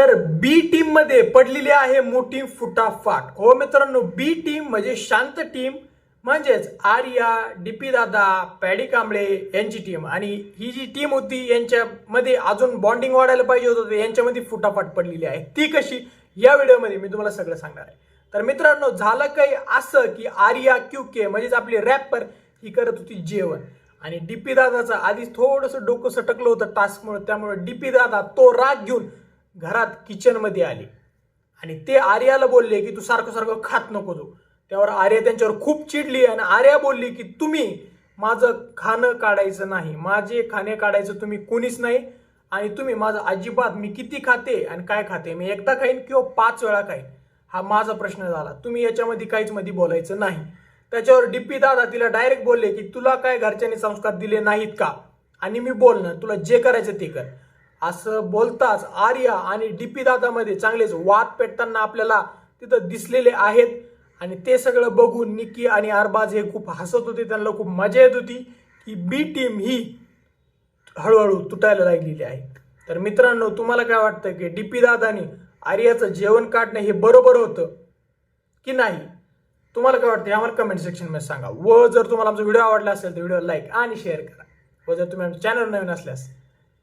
तर बी टीममध्ये पडलेली आहे मोठी फुटाफाट. हो मित्रांनो बी टीम म्हणजे शांत टीम म्हणजेच आर्या डीपी दादा पॅडी कांबळे यांची टीम आणि ही जी टीम होती यांच्यामध्ये अजून बॉन्डिंग वाढायला पाहिजे होतं यांच्यामध्ये फुटाफाट पडलेली आहे. ती कशी? या व्हिडिओमध्ये मी तुम्हाला सगळं सांगणार आहे. तर मित्रांनो झालं काही असं की आर्या क्यू के म्हणजेच आपली रॅपर ही करत होती जेवण. आणि डीपी दादाचं आधी थोडंसं डोकं सटकलं होतं टास्कमुळे त्यामुळे डीपी दादा तो राग घेऊन घरात किचनमध्ये आले. आणि ते आर्याला बोलले की तू सारखं सारखं खात नको तू. त्यावर आर्या त्यांच्यावर खूप चिडली आणि आर्या बोलली की तुम्ही माझं खाणं काढायचं नाही. माझे खाणे काढायचं तुम्ही कोणीच नाही आणि तुम्ही माझं अजिबात मी किती खाते आणि काय खाते? मी एकदा खाईन किंवा पाच वेळा खाईन? हा माझा प्रश्न झाला. तुम्ही याच्यामध्ये काहीच मध्ये बोलायचं नाही. त्याच्यावर डीपी दादा तिला डायरेक्ट बोलले की तुला काय घरच्यांनी संस्कार दिले नाहीत का? आणि मी बोलणार तुला जे करायचं ते कर. असं बोलताच आर्या आणि डीपी दादामध्ये चांगलेच वाद पेटताना आपल्याला तिथं दिसलेले आहेत. आणि ते सगळं बघून निकी आणि अरबाज हे खूप हसत होते. त्यांना खूप मजा येत होती की बी टीम ही हळूहळू तुटायला लागलेली आहे. तर मित्रांनो तुम्हाला काय वाटतं की डीपी दादानी आर्याचं जेवण काढणं हे बरोबर होतं की नाही? तुम्हाला काय वाटतं आम्हाला कमेंट सेक्शनमध्ये सांगा. व जर तुम्हाला आमचा व्हिडिओ आवडला असेल तर व्हिडिओ लाईक आणि शेअर करा. व जर तुम्ही आमच्या चॅनल नवीन असल्यास